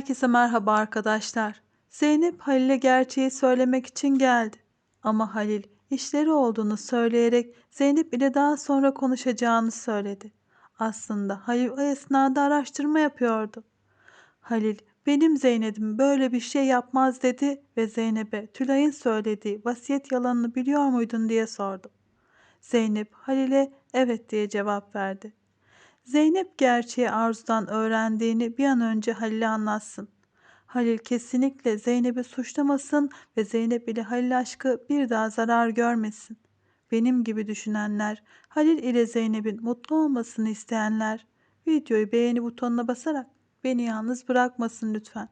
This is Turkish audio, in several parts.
Herkese merhaba arkadaşlar. Zeynep Halil'e gerçeği söylemek için geldi. Ama Halil işleri olduğunu söyleyerek Zeynep ile daha sonra konuşacağını söyledi. Aslında Halil o esnada araştırma yapıyordu. Halil benim Zeynep'im böyle bir şey yapmaz dedi ve Zeynep'e Tülay'ın söylediği vasiyet yalanını biliyor muydun diye sordu. Zeynep Halil'e evet diye cevap verdi. Zeynep gerçeği Arzu'dan öğrendiğini bir an önce Halil'e anlatsın. Halil kesinlikle Zeynep'i suçlamasın ve Zeynep ile Halil aşkı bir daha zarar görmesin. Benim gibi düşünenler, Halil ile Zeynep'in mutlu olmasını isteyenler, videoyu beğeni butonuna basarak beni yalnız bırakmasın lütfen.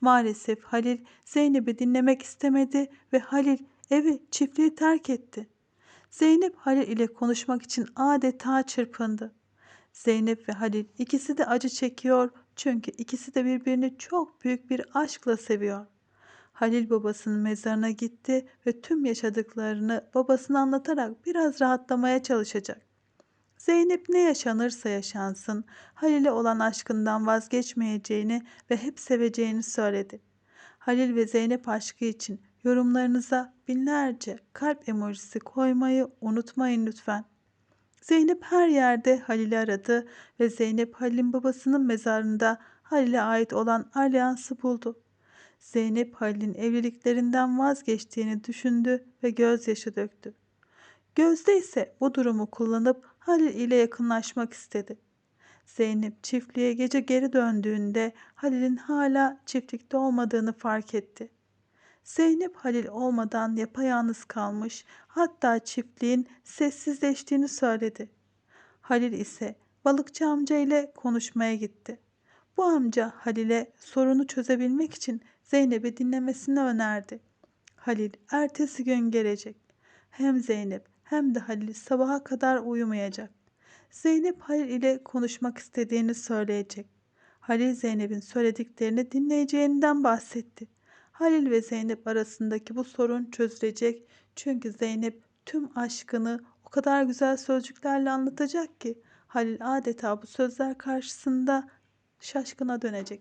Maalesef Halil Zeynep'i dinlemek istemedi ve Halil evi çiftliği terk etti. Zeynep Halil ile konuşmak için adeta çırpındı. Zeynep ve Halil ikisi de acı çekiyor çünkü ikisi de birbirini çok büyük bir aşkla seviyor. Halil babasının mezarına gitti ve tüm yaşadıklarını babasına anlatarak biraz rahatlamaya çalışacak. Zeynep ne yaşanırsa yaşansın Halil'e olan aşkından vazgeçmeyeceğini ve hep seveceğini söyledi. Halil ve Zeynep aşkı için yorumlarınıza binlerce kalp emojisi koymayı unutmayın lütfen. Zeynep her yerde Halil'i aradı ve Zeynep Halil'in babasının mezarında Halil'e ait olan alyansı buldu. Zeynep Halil'in evliliklerinden vazgeçtiğini düşündü ve gözyaşı döktü. Gözde ise bu durumu kullanıp Halil ile yakınlaşmak istedi. Zeynep çiftliğe gece geri döndüğünde Halil'in hala çiftlikte olmadığını fark etti. Zeynep Halil olmadan yapayalnız kalmış, hatta çiftliğin sessizleştiğini söyledi. Halil ise balıkçı amca ile konuşmaya gitti. Bu amca Halil'e sorunu çözebilmek için Zeynep'i dinlemesini önerdi. Halil ertesi gün gelecek. Hem Zeynep hem de Halil sabaha kadar uyumayacak. Zeynep Halil ile konuşmak istediğini söyleyecek. Halil Zeynep'in söylediklerini dinleyeceğinden bahsetti. Halil ve Zeynep arasındaki bu sorun çözülecek. Çünkü Zeynep tüm aşkını o kadar güzel sözcüklerle anlatacak ki Halil adeta bu sözler karşısında şaşkına dönecek.